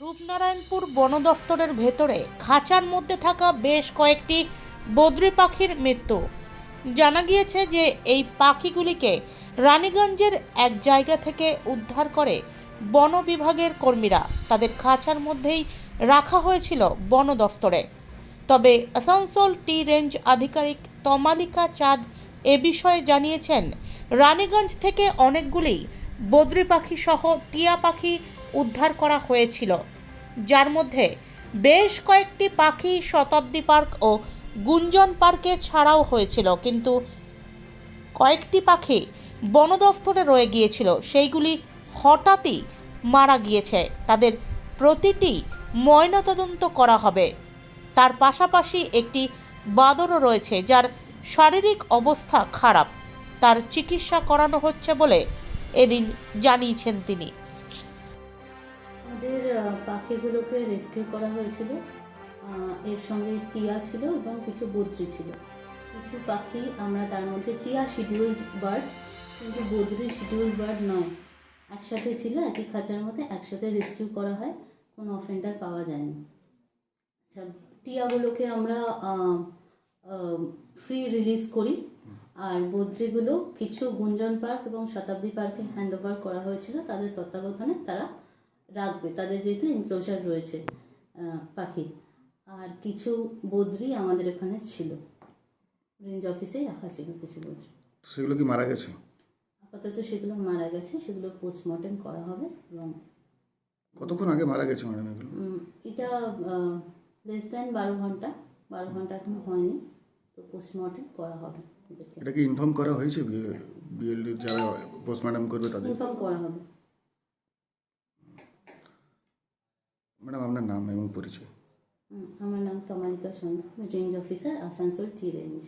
রূপনারায়ণপুর বন দফতরের ভেতরে খাঁচার মধ্যে থাকা বেশ কয়েকটি বদ্রি পাখির মৃত্যু। জানা গিয়েছে যে এই পাখিগুলিকে রানীগঞ্জের এক জায়গা থেকে উদ্ধার করে বন বিভাগের কর্মীরা তাদের খাঁচার মধ্যেই রাখা হয়েছিল বন দফতরে। তবে আসানসোল টি রেঞ্জ আধিকারিক তমালিকা চাঁদ এ বিষয়ে জানিয়েছেন, রানীগঞ্জ থেকে অনেকগুলি বদ্রি পাখি সহ টিয়া পাখি উদ্ধার করা হয়েছিল। যার মধ্যে বেশ কয়েকটি পাখি শতাব্দী পার্ক ও গুঞ্জন পার্কে ছাড়াও হয়েছিল, কিন্তু কয়েকটি পাখি বন দফতরে রয়ে গিয়েছিল। সেইগুলি হঠাৎই মারা গিয়েছে। তাদের প্রতিটি ময়নাতদন্ত করা হবে। তার পাশাপাশি একটি বাদরও রয়েছে, যার শারীরিক অবস্থা খারাপ। তার চিকিৎসা করানো হচ্ছে বলে এদিন জানিয়েছেন তিনি। আমাদের পাখিগুলোকে রেস্কিউ করা হয়েছিল। এর সঙ্গে টিয়া ছিল এবং কিছু বদ্রি ছিল। কিছু পাখি আমরা তার মধ্যে, টিয়া শিডিউল্ড বার্ড কিন্তু বদ্রি শিডিউল্ড বার্ড নয়। একসাথে ছিল একই খাঁচার মধ্যে একসাথে রেস্কিউ করা হয়। কোনো অফেন্ডার পাওয়া যায়নি। আচ্ছা টিয়াগুলোকে আমরা ফ্রি রিলিজ করি। আর বদ্রিগুলো কিছু গুঞ্জন পার্ক এবং শতাব্দী পার্কে হ্যান্ড ওভার করা হয়েছিল। তাদের তত্ত্বাবধানে তারা রাখবে তাদের যেহেতু এনক্লোজার রয়েছে পাখির। আর কিছু বদ্রি আমাদের এখানে ছিল। রেঞ্জ অফিসেই রাখা ছিল কিছু বদ্রি। সেগুলো কি মারা গেছে? আপাতত সেগুলো মারা গেছে সেগুলো পোস্টমর্টেম করা হবে এবং কতক্ষণ আগে মারা গেছে ম্যাডাম এগুলো? এটা লেস দ্যান বারো ঘণ্টা বারো ঘণ্টা এখনও হয়নি তো পোস্টমর্টেম করা হবে এটা কি ইনফর্ম করা হয়েছে বিএলডি যারা পোস্টমর্টম করবে তাদের? ইনফর্ম করা হবে। ম্যাডাম আপনার নাম এবং পরিচয়। আমার নাম Tamalika Sandhya range officer Asansol T range